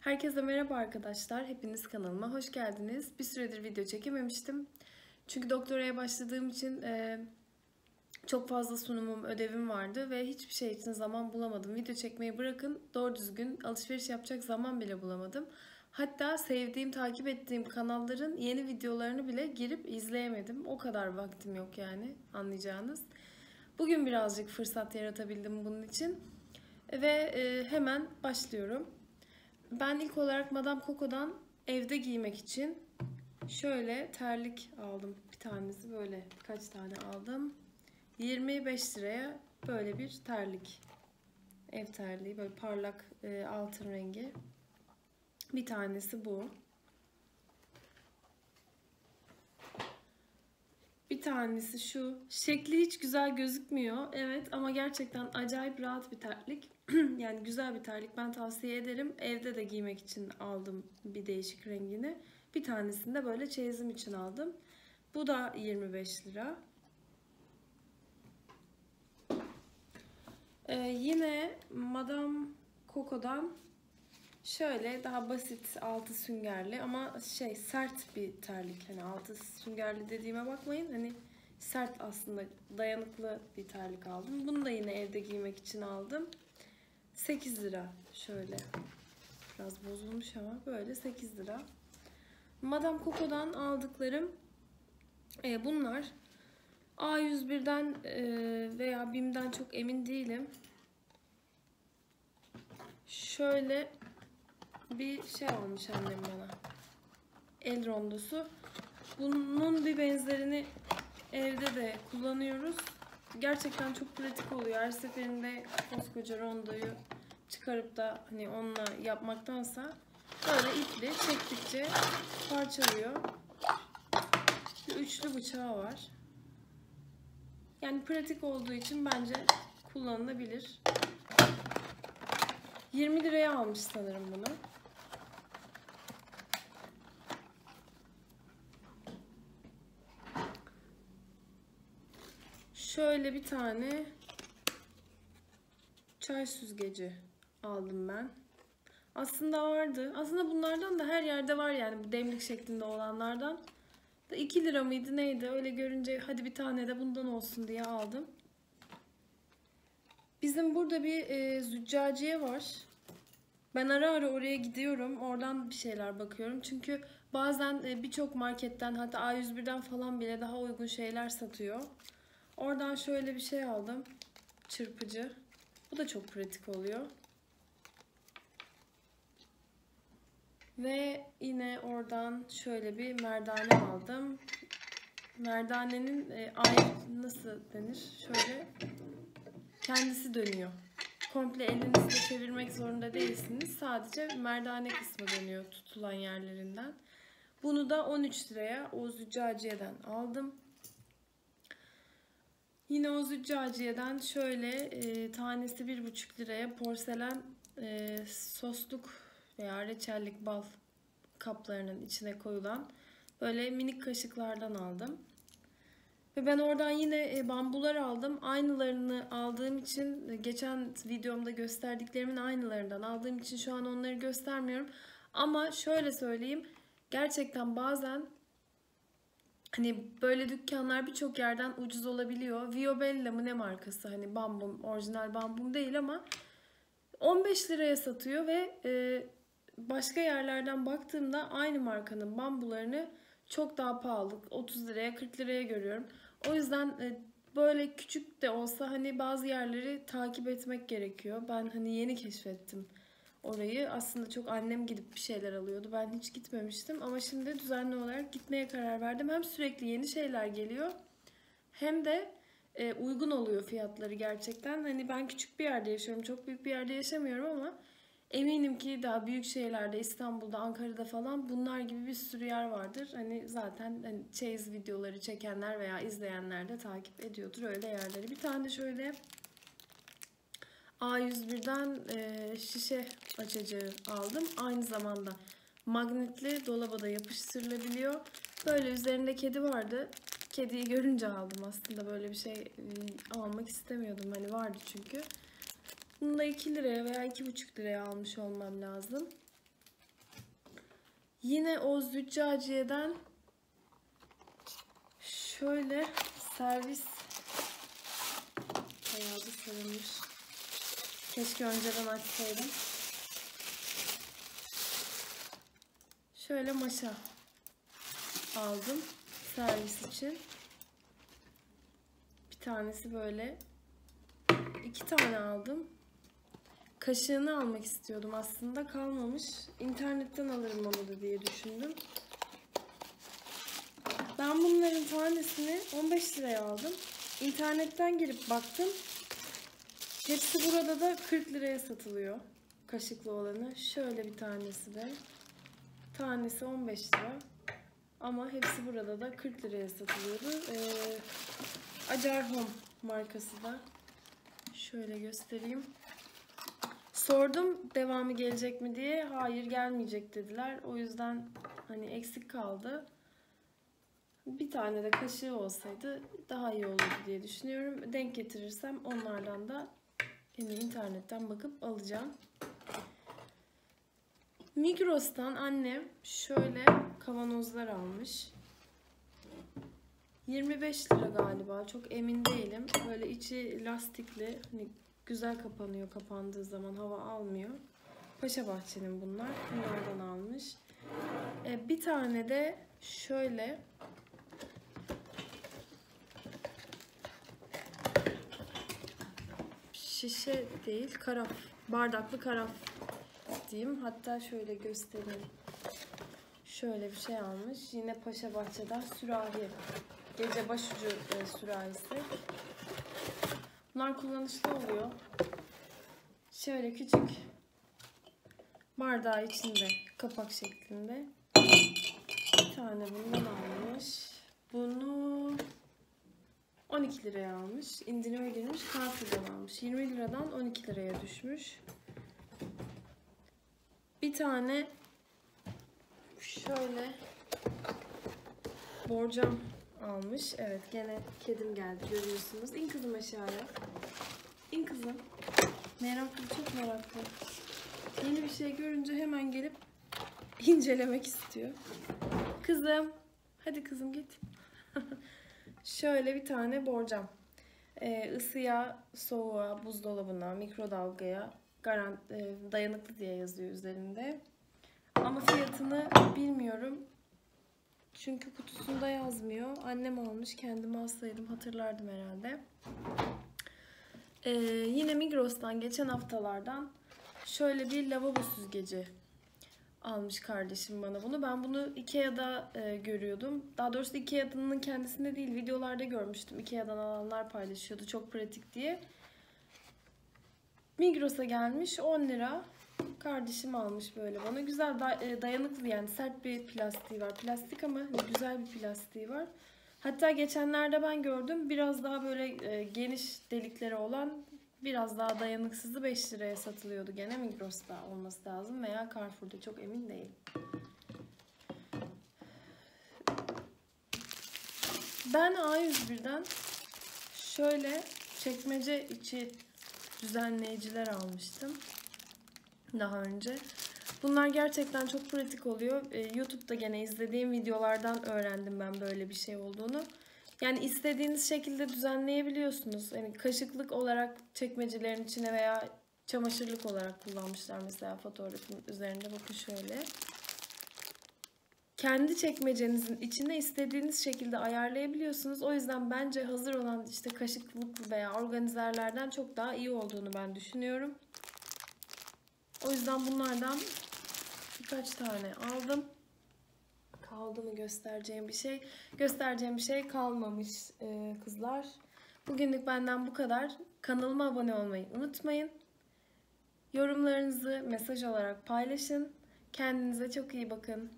Herkese merhaba arkadaşlar. Hepiniz kanalıma hoş geldiniz. Bir süredir video çekememiştim. Çünkü doktoraya başladığım için e, çok fazla sunumum, ödevim vardı ve hiçbir şey için zaman bulamadım. Video çekmeyi bırakın doğru düzgün alışveriş yapacak zaman bile bulamadım. Hatta sevdiğim, takip ettiğim kanalların yeni videolarını bile girip izleyemedim. O kadar vaktim yok yani anlayacağınız. Bugün birazcık fırsat yaratabildim bunun için. Ve e, hemen başlıyorum. Ben ilk olarak Madame Coco'dan evde giymek için şöyle terlik aldım. Bir tanesi böyle birkaç tane aldım. 25 liraya böyle bir terlik. Ev terliği böyle parlak e, altın rengi. Bir tanesi bu. Bir tanesi şu. Şekli hiç güzel gözükmüyor. Evet ama gerçekten acayip rahat bir terlik. yani güzel bir terlik. Ben tavsiye ederim. Evde de giymek için aldım bir değişik rengini. Bir tanesini de böyle çeyizim için aldım. Bu da 25 lira. Ee, yine Madame Coco'dan şöyle daha basit altı süngerli ama şey sert bir terlik. Hani altı süngerli dediğime bakmayın. Hani sert aslında dayanıklı bir terlik aldım. Bunu da yine evde giymek için aldım. 8 lira şöyle. Biraz bozulmuş ama böyle 8 lira. Madame Coco'dan aldıklarım e, bunlar. A101'den e, veya BİM'den çok emin değilim. Şöyle bir şey almış annem bana. El rondosu. Bunun bir benzerini evde de kullanıyoruz. Gerçekten çok pratik oluyor. Her seferinde koskoca rondoyu çıkarıp da hani onunla yapmaktansa böyle iple çektikçe parçalıyor. Bir üçlü bıçağı var. Yani pratik olduğu için bence kullanılabilir. 20 liraya almış sanırım bunu. Şöyle bir tane çay süzgeci aldım ben. Aslında vardı. Aslında bunlardan da her yerde var yani bu demlik şeklinde olanlardan. 2 lira mıydı neydi öyle görünce hadi bir tane de bundan olsun diye aldım. Bizim burada bir e, züccaciye var. Ben ara ara oraya gidiyorum. Oradan bir şeyler bakıyorum. Çünkü bazen e, birçok marketten hatta A101'den falan bile daha uygun şeyler satıyor. Oradan şöyle bir şey aldım. Çırpıcı. Bu da çok pratik oluyor. Ve yine oradan şöyle bir merdane aldım. Merdanenin e, ay nasıl denir? Şöyle kendisi dönüyor. Komple elinizle çevirmek zorunda değilsiniz. Sadece merdane kısmı dönüyor tutulan yerlerinden. Bunu da 13 liraya o züccaciyeden aldım. Yine o züccaciyeden şöyle e, tanesi 1,5 liraya porselen e, sosluk veya reçellik bal kaplarının içine koyulan böyle minik kaşıklardan aldım. Ve ben oradan yine e, bambular aldım. Aynılarını aldığım için e, geçen videomda gösterdiklerimin aynılarından aldığım için şu an onları göstermiyorum. Ama şöyle söyleyeyim. Gerçekten bazen hani böyle dükkanlar birçok yerden ucuz olabiliyor. Viobella mı ne markası hani bambum orijinal bambum değil ama 15 liraya satıyor ve e, başka yerlerden baktığımda aynı markanın bambularını çok daha pahalı 30 liraya 40 liraya görüyorum. O yüzden e, böyle küçük de olsa hani bazı yerleri takip etmek gerekiyor. Ben hani yeni keşfettim orayı. Aslında çok annem gidip bir şeyler alıyordu. Ben hiç gitmemiştim ama şimdi düzenli olarak gitmeye karar verdim. Hem sürekli yeni şeyler geliyor hem de e, uygun oluyor fiyatları gerçekten. Hani ben küçük bir yerde yaşıyorum. Çok büyük bir yerde yaşamıyorum ama eminim ki daha büyük şehirlerde İstanbul'da, Ankara'da falan bunlar gibi bir sürü yer vardır. Hani zaten hani çeyiz videoları çekenler veya izleyenler de takip ediyordur öyle yerleri. Bir tane de şöyle A101'den e, şişe açacağı aldım. Aynı zamanda magnetli dolaba da yapıştırılabiliyor. Böyle üzerinde kedi vardı. Kediyi görünce aldım aslında böyle bir şey e, almak istemiyordum. Hani vardı çünkü. Bunu da 2 liraya veya 2,5 liraya almış olmam lazım. Yine o züccaciyeden şöyle servis bayağı da sarılmış. Keşke önceden açsaydım. Şöyle maşa aldım servis için. Bir tanesi böyle. iki tane aldım. Kaşığını almak istiyordum aslında kalmamış. İnternetten alırım onu da diye düşündüm. Ben bunların tanesini 15 liraya aldım. İnternetten girip baktım. Hepsi burada da 40 liraya satılıyor. Kaşıklı olanı. Şöyle bir tanesi de. Tanesi 15 lira. Ama hepsi burada da 40 liraya satılıyordu. Ee, Acar Home markası da. Şöyle göstereyim. Sordum devamı gelecek mi diye. Hayır gelmeyecek dediler. O yüzden hani eksik kaldı. Bir tane de kaşığı olsaydı daha iyi olurdu diye düşünüyorum. Denk getirirsem onlardan da yine internetten bakıp alacağım. Migros'tan annem şöyle kavanozlar almış. 25 lira galiba. Çok emin değilim. Böyle içi lastikli. Hani güzel kapanıyor kapandığı zaman hava almıyor. Paşa Bahçe'nin bunlar. Bunlardan almış. Ee, bir tane de şöyle şişe değil karaf. Bardaklı karaf diyeyim. Hatta şöyle göstereyim. Şöyle bir şey almış. Yine Paşa Bahçe'den sürahi. Gece başucu e, sürahisi. Bunlar kullanışlı oluyor. Şöyle küçük bardağı içinde kapak şeklinde. Bir tane bundan almış. Bunu 12 liraya almış. İndirime girmiş. Carrefour'dan almış. 20 liradan 12 liraya düşmüş. Bir tane şöyle borcam almış. Evet gene kedim geldi görüyorsunuz. İn kızım aşağıya. İn kızım. Meraklı çok meraklı. Yeni bir şey görünce hemen gelip incelemek istiyor. Kızım. Hadi kızım git. Şöyle bir tane borcam. Ee, ısıya, soğuğa, buzdolabına, mikrodalgaya garant, e, dayanıklı diye yazıyor üzerinde. Ama fiyatını bilmiyorum. Çünkü kutusunda yazmıyor. Annem almış. Kendime alsaydım hatırlardım herhalde. Ee, yine Migros'tan geçen haftalardan şöyle bir lavabo süzgeci almış kardeşim bana bunu. Ben bunu Ikea'da e, görüyordum. Daha doğrusu Ikea'nın kendisinde değil videolarda görmüştüm. Ikea'dan alanlar paylaşıyordu. Çok pratik diye. Migros'a gelmiş 10 lira. Kardeşim almış böyle bana. Güzel da, dayanıklı yani sert bir plastiği var. Plastik ama hani güzel bir plastiği var. Hatta geçenlerde ben gördüm biraz daha böyle e, geniş delikleri olan biraz daha dayanıksızı 5 liraya satılıyordu. Gene Migros'ta olması lazım veya Carrefour'da çok emin değilim. Ben A101'den şöyle çekmece içi düzenleyiciler almıştım daha önce. Bunlar gerçekten çok pratik oluyor. Ee, YouTube'da gene izlediğim videolardan öğrendim ben böyle bir şey olduğunu. Yani istediğiniz şekilde düzenleyebiliyorsunuz. Yani kaşıklık olarak çekmecelerin içine veya çamaşırlık olarak kullanmışlar mesela fotoğrafın üzerinde. Bakın şöyle. Kendi çekmecenizin içine istediğiniz şekilde ayarlayabiliyorsunuz. O yüzden bence hazır olan işte kaşıklık veya organizerlerden çok daha iyi olduğunu ben düşünüyorum. O yüzden bunlardan birkaç tane aldım. Kaldı göstereceğim bir şey? Göstereceğim bir şey kalmamış e, kızlar. Bugünlük benden bu kadar. Kanalıma abone olmayı unutmayın. Yorumlarınızı mesaj olarak paylaşın. Kendinize çok iyi bakın.